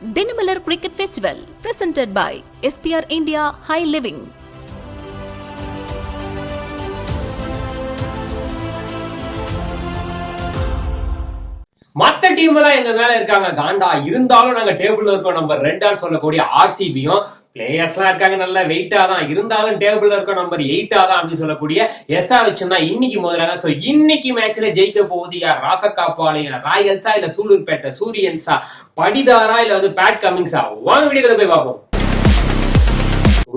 Dinamalar cricket festival presented by SPR India high living மத்த team எல்லாம் எங்க மேல இருக்காங்க? காண்டா. இருந்தாலும் நாங்க டேபிள்ல இருக்கோம். நம்பர் ரெண்டான்னு சொல்லக்கூடிய ஆர்சிபியும் பிளேயர்ஸ்லாம் இருக்காங்க நல்ல வெயிட்டா தான். இருந்தாலும் டேபிள்ல இருக்க நம்பர் எயிட்டா தான் அப்படின்னு சொல்லக்கூடிய எஸ்ஆர் வச்சும் தான் இன்னைக்கு முதலாக சோ இன்னைக்கு மேட்ச்ல ஜெயிக்க போகுது யார்? ராசக்காப்பாளையா ராயல்ஸா இல்ல சூலூர்பேட்டை சூரியன்ஸா? படிதாரா இல்ல வந்து பேட் கமிங்ஸா வாங்க வீடியோல போய் பார்ப்போம்.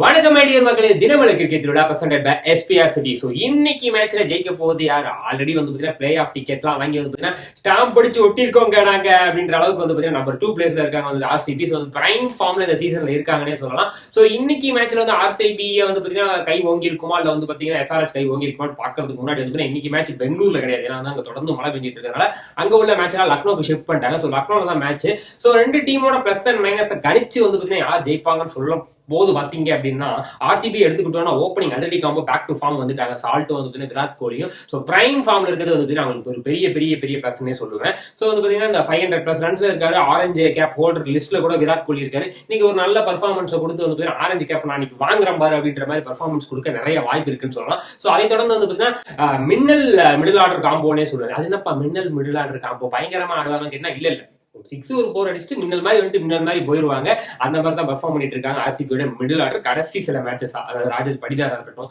வணக்கம் மேடியர் மக்களே. தினமலை கிரிக்கெட் திருவிழா presented by SPR city so இன்னைக்கு மேட்ச்ல ஜெயிக்க போகுது யார்? ஆல்ரெடி வந்து பார்த்தீங்கன்னா பிளே ஆஃப் டிக்கெட்லாம் வாங்கி வந்து பார்த்தீங்கன்னா ஸ்டாம்ப் படிச்சு ஒட்டிருக்கோங்க நாங்க அப்படின்ற அளவுக்கு வந்து பார்த்தீங்கன்னா நம்பர் டூ பிளேஸ்ல இருக்காங்க வந்து ஆர்சிபி ஸோ வந்து பிரைம் ஃபார்ம்ல இந்த சீசன்ல இருக்காங்கன்னே சொல்லலாம். ஸோ இன்னைக்கு மேட்ச்ல வந்து ஆர்சிபி வந்து பார்த்தீங்கன்னா கை ஓங்கி இருக்குமா இல்ல வந்து பார்த்தீங்கன்னா எஸ்ஆர்எஸ் கை ஓங்கி இருக்குமான்னு பார்க்கறதுக்கு முன்னாடி வந்து இன்னைக்கு மேட்ச் பெங்களூர்ல கிடையாது. ஏன்னா வந்து அங்க தொடர்ந்து மழை பெஞ்சிட்டு இருக்கிறனால அங்க உள்ள மேட்ச்லாம் லக்னோக்கு ஷிஃப்ட் பண்ணிட்டாங்க. ஸோ லக்னோல தான் மேட்ச் ஸோ ரெண்டு டீமோட பிளஸ் அண்ட் மைனஸ் கணிச்சு வந்து பார்த்தீங்கன்னா யார் ஜெயிப்பாங்கன்னு சொல்ல போது பார்த்தீங்க அப்படின்னா ஆர்சிபி எடுத்துக்கிட்டோம்னா ஓப்பனிங் அதிரடி காம்போ பேக் டு ஃபார்ம் வந்துட்டாங்க. சால்ட்டும் வந்து விராட் கோலியும் ஸோ பிரைம் ஃபார்ம்ல இருக்கிறது வந்து அவங்களுக்கு ஒரு பெரிய பெரிய பெரிய பிளஸ்னே சொல்லுவேன். ஸோ வந்து பார்த்தீங்கன்னா இந்த ஃபைவ் ஹண்ட்ரட் பிளஸ் ரன்ஸ் இருக்காரு. ஆரஞ்சு கேப் ஹோல்டர் லிஸ்ட்ல கூட விராட் கோலி இருக்காரு. இன்னைக்கு ஒரு நல்ல பர்ஃபார்மன்ஸை கொடுத்து வந்து ஆரஞ்சு கேப் நான் இன்னைக்கு வாங்குறேன் பாரு அப்படின்ற மாதிரி பர்ஃபார்மன்ஸ் கொடுக்க நிறைய வாய்ப்பு இருக்குன்னு சொல்லலாம். ஸோ அதை தொடர்ந்து வந்து பார்த்தீங்கன்னா மின்னல் மிடில் ஆர்டர் காம்போனே சொல்லுவாரு அது என்னப்பா மின்னல் மிடில் ஆர்டர் காம்போ பயங்கரமா ஆடுவாங்க. என்ன இல்ல இல்ல. சிக்ஸ் ஒரு போர் அடிச்சுட்டு மின்னல் மாதிரி வந்துட்டு மின்னல் மாதிரி போயிருவாங்க. அந்த மாதிரி தான் பர்ஃபார்ம் பண்ணிட்டு இருக்காங்க. ஆர்சிபியோட மிடில் ஆர்டர் கடைசி சில மேட்சஸ் அதாவது ராஜேஷ் படிதாரா இருக்கட்டும்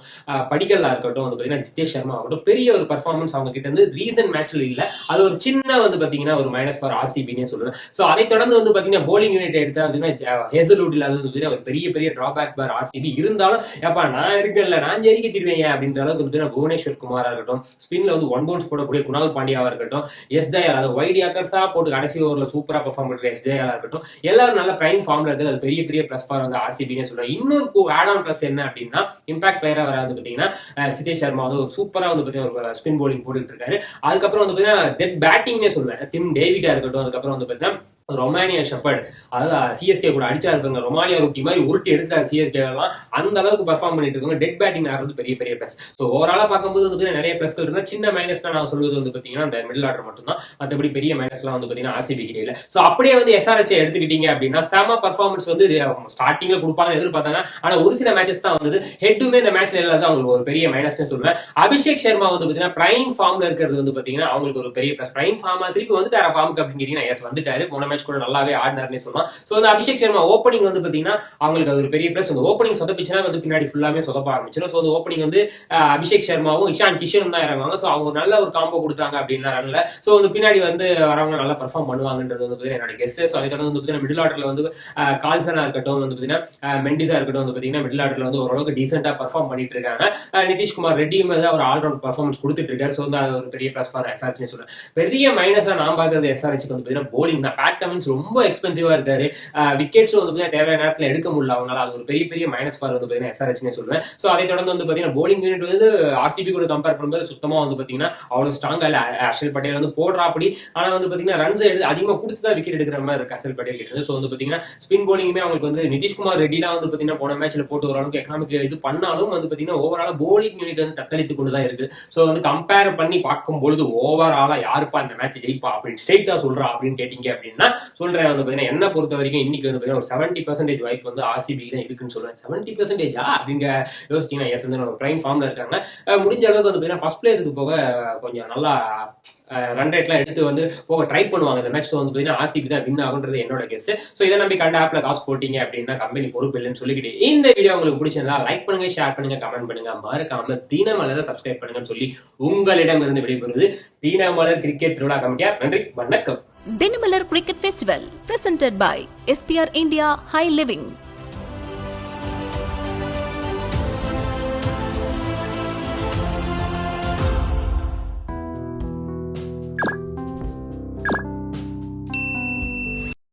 படிக்கலா படிக்கல்லா இருக்கட்டும் வந்து பாத்தீங்கன்னா ஜிதேஷ் சர்மா ஆகட்டும் பெரிய ஒரு பர்ஃபார்மன்ஸ் அவங்க கிட்ட இருந்து ரீசன் மேட்ச்ல இல்ல. அது ஒரு சின்ன வந்து பாத்தீங்கன்னா ஒரு மைனஸ் ஃபார் ஆர்சிபினே சொல்லுவேன். சோ அதை தொடர்ந்து வந்து பாத்தீங்கன்னா போலிங் யூனிட் எடுத்தா பார்த்தீங்கன்னா ஹேசல்வுட் இல்லாத வந்து ஒரு பெரிய பெரிய டிராபேக் பார் ஆர்சிபி இருந்தாலும் ஏப்பா நான் இருக்கேன்ல நான் ஜெயிக்க கட்டிடுவேன் அப்படின்ற அளவுக்கு வந்து புவனேஸ்வர் குமாரா இருக்கட்டும் ஸ்பின்ல வந்து ஒன் பவுன்ஸ் போடக்கூடிய குணால் பாண்டியாவா இருக்கட்டும் எஸ் தயால் அதாவது ஒயிட் ஆக்கர்ஸா போட்டு கடைசி ஓவர்ல சூப்பராக பெர்ஃபார்ம் பண்ணுற எஸ் இருக்கட்டும் எல்லாரும் நல்ல பிரைம் ஃபார்ம்ல இருக்குது அது பெரிய பெரிய ப்ளஸ் ஃபார் வந்து ஆர்சிபினே சொல்கிறேன் இன்னொரு ஆட் ஆன் ப்ளஸ் என்ன அப்படின்னா இம்பாக்ட் பிளேயராக வர வந்து பார்த்தீங்கன்னா சிதேஷ் சர்மா வந்து ஒரு வந்து பார்த்தீங்கன்னா ஒரு ஸ்பின் போலிங் போட்டுட்டு இருக்காரு. அதுக்கப்புறம் வந்து பார்த்தீங்கன்னா டெத் பேட்டிங்னே சொல்லுவேன் டிம் டேவிடா இருக்கட்டும் அதுக்கப்புறம் வந்து பார்த்தீங்கன்னா ரொமானியா ஷெப்பர்ட். அதாவது சிஎஸ்கே கூட அடிச்சா இருப்பாங்க. ரொமானியா ரூட்டி மாதிரி உருட்டி எடுத்துட்டாரு சிஎஸ்கே எல்லாம். அந்த அளவுக்கு பெர்ஃபார்ம் பண்ணிட்டு இருக்காங்க டெட் பேட்டிங் ஆடுறது பெரிய பெரிய பிளஸ் ஸோ ஓவராலாக பார்க்கும்போது வந்து நிறைய பிளஸ்கள் இருந்தால் சின்ன மைனஸ் நான் சொல்வது வந்து பார்த்தீங்கன்னா அந்த மிடில் ஆர்டர் மட்டும் தான் மற்றபடி பெரிய மைனஸ்லாம் வந்து பாத்தீங்கன்னா ஆர்சிபி கிடையாது ஸோ அப்படியே வந்து எஸ்ஆர்ஹெச் எடுத்துக்கிட்டீங்க அப்படின்னா செம பர்ஃபார்மன்ஸ் வந்து ஸ்டார்டிங்ல கொடுப்பாங்க எதிர்பார்த்தாங்க. ஆனா ஒரு சில மேட்சஸ் தான் வந்தது. ஹெட்டுமே இந்த மேட்ச்ல இல்லாத அவங்களுக்கு ஒரு பெரிய மைனஸ்னு சொல்லுவேன். அபிஷேக் சர்மா வந்து பாத்தீங்கன்னா பிரைம் ஃபார்ம்ல இருக்கிறது வந்து பார்த்தீங்கன்னா அவங்களுக்கு ஒரு பெரிய பிளஸ் பிரைம் ஃபார்மா திருப்பி வந்துட்டாரா ஃபார்முக்கு அப்படின்னு கேட்டீங்கன்னா எஸ் வந்துட்டாரு. போன மேட்ச் கூட நல்லாவே ஆடினார்னே சொல்லலாம். ஸோ அந்த அபிஷேக் சர்மா ஓப்பனிங் வந்து பாத்தீங்கன்னா அவங்களுக்கு அது ஒரு பெரிய பிளஸ் அந்த ஓப்பனிங் சொதப்பிச்சுனா வந்து பின்னாடி ஃபுல்லாமே சொதப்ப ஆரம்பிச்சிடும் ஸோ அந்த ஓப்பனிங் வந்து அபிஷேக் சர்மாவும் இஷான் கிஷனும் தான் இறங்குவாங்க. ஸோ அவங்க நல்ல ஒரு காம்போ கொடுத்தாங்க அப்படின்னா ரன்ல. ஸோ வந்து பின்னாடி வந்து வரவங்க நல்லா பர்ஃபார்ம் பண்ணுவாங்கன்றது வந்து பாத்தீங்கன்னா என்னோட கெஸ்ட் ஸோ அதுக்கு வந்து பாத்தீங்கன்னா மிடில் ஆர்டர்ல வந்து கால்சனா இருக்கட்டும் வந்து பாத்தீங்கன்னா மெண்டிஸா இருக்கட்டும் வந்து பாத்தீங்கன்னா மிடில் ஆர்டர்ல வந்து ஓரளவுக்கு டீசெண்டா பர்ஃபார்ம் பண்ணிட்டு இருக்காங்க. நிதிஷ்குமார் ரெட்டியும் தான் ஒரு ஆல்ரவுண்ட் பர்ஃபார்மன்ஸ் கொடுத்துட்டு இருக்காரு. ஸோ வந்து அது ஒரு பெரிய ப்ளஸ் ஃபார் எஸ்ஆர்ச்னு சொல்லுவேன் பெரிய மைனஸா நான் பார்க்கறது எஸ்ஆர்ஹெச் வந்து பாத்தீங்கன்னா போலிங் தான். பேட் கமின்ஸ் ரொம்ப எக்ஸ்பென்சிவா இருக்காரு. விக்கெட்ஸும் வந்து பார்த்தீங்கன்னா தேவையான நேரத்தில் எடுக்க முடியல அவங்களால. அது ஒரு பெரிய பெரிய மைனஸ் ஃபார் வந்து பாத்தீங்கன்னா எஸ்ஆர்ஹெச்னே சொல்லுவேன். ஸோ அதை தொடர்ந்து வந்து பாத்தீங்கன்னா போலிங் யூனிட் வந்து ஆர்சிபி கூட கம்பேர் பண்ணும்போது சுத்தமா வந்து பாத்தீங்கன்னா அவ்வளவு ஸ்ட்ராங்கா இல்ல. அர்ஷல் பட்டேல் வந்து போடுறா அப்படி ஆனா வந்து பாத்தீங்கன்னா ரன்ஸ் எடுத்து அதிகமாக கொடுத்து தான் விக்கெட் எடுக்கிற மாதிரி இருக்கு அர்ஷல் பட்டேல் கிட்ட. ஸோ வந்து பாத்தீங்கன்னா ஸ்பின் போலிங்குமே அவங்களுக்கு வந்து நிதிஷ்குமார் ரெட்டிலாம் வந்து பாத்தீங்கன்னா போன மேட்ச்ல போட்டு ஓரளவுக்கு எக்கனாமிக் இது பண்ணாலும் வந்து பாத்தீங்கன்னா ஓவரால் போலிங் யூனிட் வந்து தத்தளித்து கொண்டு தான் இருக்கு. ஸோ வந்து கம்பேர் பண்ணி பார்க்கும் பொழுது ஓவராலா யாருப்பா இந்த மேட்ச் ஜெயிப்பா அப்படின்னு ஸ்ட்ரெயிட்டா சொல்றா அப்படின்னு கேட்டீங்க அப்படின்னா சொல்றேன் வந்து பாத்தீங்கன்னா என்ன பொறுத்த வரைக்கும் இன்னைக்கு வந்து பாத்தீங்கன்னா ஒரு செவன்டி பர்சன்டேஜ் வாய்ப்பு வந்து ஆர்சிபி தான் இருக்குன்னு சொல்லுவேன் செவன்டி பர்சன்டேஜா அப்படிங்க யோசிச்சீங்கன்னா எஸ் வந்து ஒரு பிரைம் ஃபார்ம்ல இருக்காங்க. முடிஞ்ச அளவுக்கு வந்து பாத்தீங்கன்னா ஃபர்ஸ்ட் பிளேஸுக்கு போக கொஞ்சம் நல்லா ரன் ரேட்லாம் எடுத்து வந்து போக ட்ரை பண்ணுவாங்க. இந்த மேட்ச் வந்து பாத்தீங்கன்னா ஆர்சிபி தான் வின் ஆகுன்றது என்னோட கெஸ் ஸோ இதை நம்பி கண்ட ஆப்ல காசு போட்டீங்க அப்படின்னா கம்பெனி பொறுப்பு இல்லைன்னு சொல்லிக்கிட்டு இந்த வீடியோ உங்களுக்கு பிடிச்சிருந்தா லைக் பண்ணுங்க ஷேர் பண்ணுங்க கமெண்ட் பண்ணுங்க. மறக்காம தீனமலரை சப்ஸ்கிரைப் பண்ணுங்கன்னு சொல்லி உங்களிடம் இருந்து விடைபெறுவது தீனமலர் கிரிக்கெட் திருவிழா கமிட்டியா நன்றி வணக்கம். Dinimalar Cricket Festival presented by SPR India High Living.